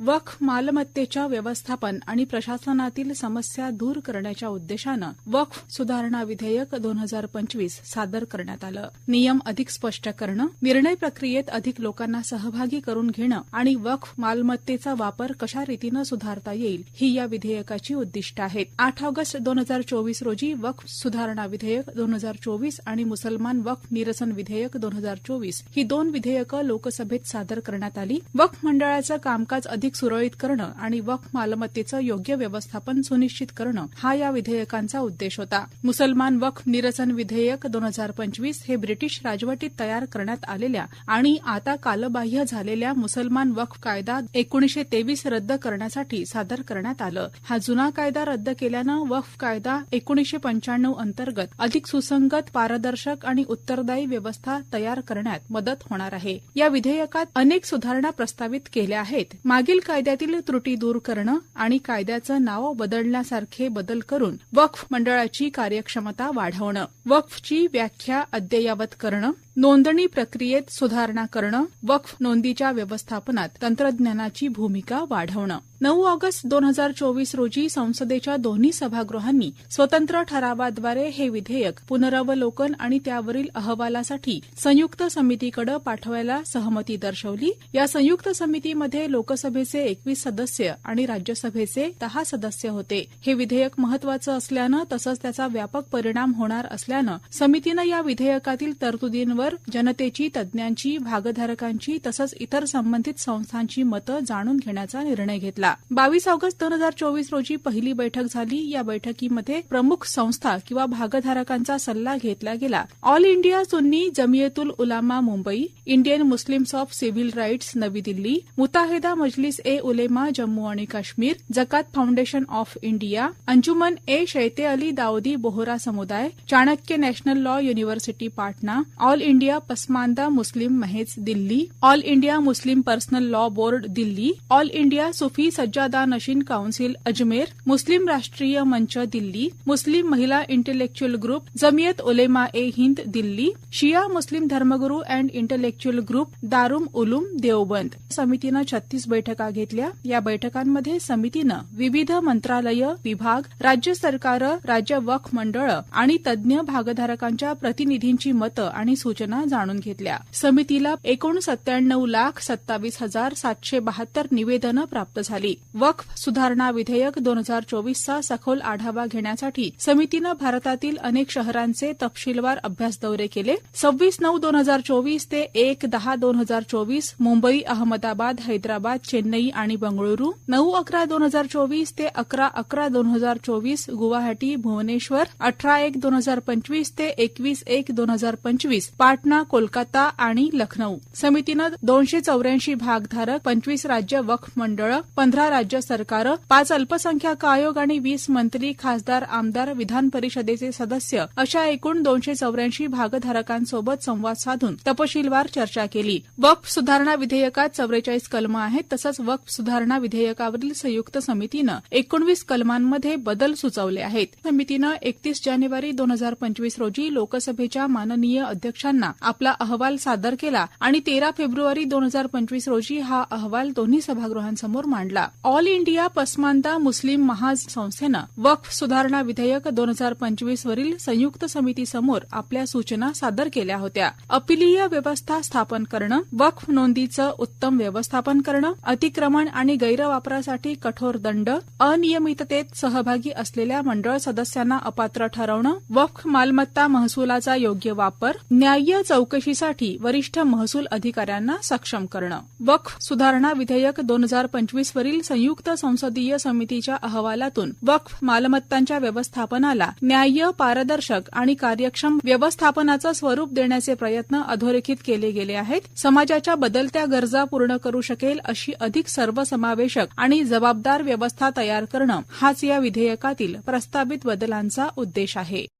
वक्फ मालमत्तेच्या व्यवस्थापन आणि प्रशासनातील समस्या दूर करण्याच्या उद्देशानं वक्फ सुधारणा विधेयक दोन हजार पंचवीस सादर करण्यात आलं. नियम अधिक स्पष्ट करणं निर्णय प्रक्रियेत अधिक लोकांना सहभागी करून घेणं आणि वक्फ मालमत्तेचा वापर कशा रीतीनं सुधारता येईल ही या विधेयकाची उद्दिष्ट आहेत. आठ ऑगस्ट दोन हजार चोवीस रोजी वक्फ सुधारणा विधेयक दोन हजार चोवीस आणि मुसलमान वक्फ निरसन विधेयक दोन हजार चोवीस ही दोन विधेयकं लोकसभेत सादर करण्यात आली. वक्फ मंडळाचं कामकाज अधिक सुरळीत करणं आणि वक्फ मालमत्तेचं योग्य व्यवस्थापन सुनिश्चित करणं हा या विधेयकांचा उद्देश होता. मुसलमान वक्फ निरसन विधेयक दोन हजार पंचवीस हे ब्रिटिश राजवटीत तयार करण्यात आलेल्या आणि आता कालबाह्य झालेल्या मुसलमान वक्फ कायदा एकोणीशे तेवीस रद्द करण्यासाठी सादर करण्यात आलं. हा जुना कायदा रद्द केल्यानं वक्फ कायदा एकोणीशे पंच्याण्णव अंतर्गत अधिक सुसंगत पारदर्शक आणि उत्तरदायी व्यवस्था तयार करण्यात मदत होणार आहे. या विधेयकात अनेक सुधारणा प्रस्तावित केल्या आहेत. मागे मागील कायद्यातील त्रुटी दूर करणं आणि कायद्याचं नाव बदलण्यासारखे बदल करून वक्फ मंडळाची कार्यक्षमता वाढवणं वक्फची व्याख्या अद्ययावत करणं नोंदणी प्रक्रियेत सुधारणा करणं वक्फ नोंदीच्या व्यवस्थापनात तंत्रज्ञानाची भूमिका वाढवणं. नऊ ऑगस्ट दोन हजार चोवीस रोजी संसदेच्या दोन्ही सभागृहांनी स्वतंत्र ठरावाद्वारे हे विधेयक पुनरावलोकन आणि त्यावरील अहवालासाठी संयुक्त समितीकडे पाठवायला सहमती दर्शवली. या संयुक्त समितीमध्ये लोकसभेचे लोकसभेचे एकवीस सदस्य आणि राज्यसभेचे दहा सदस्य होते. हे विधेयक महत्वाचं असल्यानं तसंच त्याचा व्यापक परिणाम होणार असल्यानं समितीनं या विधेयकातील तरतुदींवर जनतेची तज्ज्ञांची भागधारकांची तसंच इतर संबंधित संस्थांची मतं जाणून घेण्याचा निर्णय घेतला. बावीस ऑगस्ट दोन हजार चोवीस रोजी पहिली बैठक झाली. या बैठकीमध्ये प्रमुख संस्था किंवा भागधारकांचा सल्ला घेतला गेला. All India Sunni Jamiatul Ulama Mumbai Indian Muslims of civil rights Navi Delhi Muttahida Majlis ए उलेमा जम्मू आणि Kashmir Zakat foundation of India Anjuman e Shiate Ali Dawoodi Bohra समुदाय Chanakya national law university Patna all India Pasmanda Muslim Mahaz Delhi all India Muslim personal law board Delhi all India Sufi Sajjada Nashin council Ajmer Muslim Rashtriya Manch Delhi Muslim Mahila intellectual group Jamiat Ulema e Hind Delhi Shia Muslim धर्मगुरू and intellectual group Darul Uloom Deoband समितीनं छत्तीस बैठका घेतल्या. या बैठकांमध्ये समितीनं विविध मंत्रालय विभाग राज्य सरकारं राज्य वक्फ मंडळ आणि तज्ज्ञ भागधारकांच्या प्रतिनिधींची मतं आणि सूचना जाणून घेतल्या. समितीला एकूण सत्त्याण्णव लाख सत्तावीस हजार सातशे बहात्तर निवेदनं प्राप्त झाली. वक्फ सुधारणा विधेयक दोन हजार चोवीसचा सखोल आढावा घेण्यासाठी समितीनं भारतातील अनेक शहरांचे तपशीलवार अभ्यास दौरे केले. सव्वीस नऊ दोन हजार चोवीस ते एक दहा दोन हजार चोवीस मुंबई अहमदाबाद हैदराबाद चेन्नई चेन्नई आणि बंगळुरू. नऊ अकरा दोन हजार चोवीस ते अकरा अकरा दोन हजार चोवीस गुवाहाटी भुवनेश्वर. अठरा एक दोन हजार पंचवीस ते एकवीस एक दोन हजार पंचवीस पाटणा कोलकाता आणि लखनौ समितीनं दोनशे चौऱ्याऐंशी भागधारक पंचवीस राज्य वक्फ मंडळं पंधरा राज्य सरकारं पाच अल्पसंख्याक आयोग आणि वीस मंत्री खासदार आमदार विधान परिषदेचे सदस्य अशा एकूण दोनशे चौऱ्याऐंशी भागधारकांसोबत संवाद साधून तपशीलवार चर्चा केली. वक्फ सुधारणा विधेयकात चौवेचाळीस कलमं आहेत तसंच वक्फ सुधारणा विधेयकावरील संयुक्त समितीनं एकोणवीस कलमांमध्ये बदल सुचवले आहेत. समितीनं एकतीस जानेवारी दोन हजार पंचवीस रोजी लोकसभेच्या माननीय अध्यक्षांना आपला अहवाल सादर केला आणि तेरा फेब्रुवारी दोन हजार पंचवीस रोजी हा अहवाल दोन्ही सभागृहांसमोर मांडला. ऑल इंडिया पसमांदा मुस्लिम महाज संस्थेनं वक्फ सुधारणा विधेयक दोन हजार पंचवीस वरील संयुक्त समितीसमोर आपल्या सूचना सादर केल्या होत्या. अपिलीय व्यवस्था स्थापन करणं वक्फ नोंदीचं उत्तम व्यवस्थापन करणं अतिक्रमण आणि गैरवापरासाठी कठोर दंड अनियमिततेत सहभागी असलेल्या मंडळ सदस्यांना अपात्र ठरवणं वक्फ मालमत्ता महसुलाचा योग्य वापर न्याय्य चौकशीसाठी वरिष्ठ महसूल अधिकाऱ्यांना सक्षम करणं. वक्फ सुधारणा विधेयक दोन हजार पंचवीस वरील संयुक्त संसदीय समितीच्या अहवालातून वक्फ मालमत्तांच्या व्यवस्थापनाला न्याय्य पारदर्शक आणि कार्यक्षम व्यवस्थापनाचं स्वरूप देण्याचे प्रयत्न अधोरेखित केले गेले आहेत. समाजाच्या बदलत्या गरजा पूर्ण करू शकेल अशी अधिक सर्वसमावेशक आणि जबाबदार व्यवस्था तयार करणं हाच या विधेयकातील प्रस्तावित बदलांचा उद्देश आहे.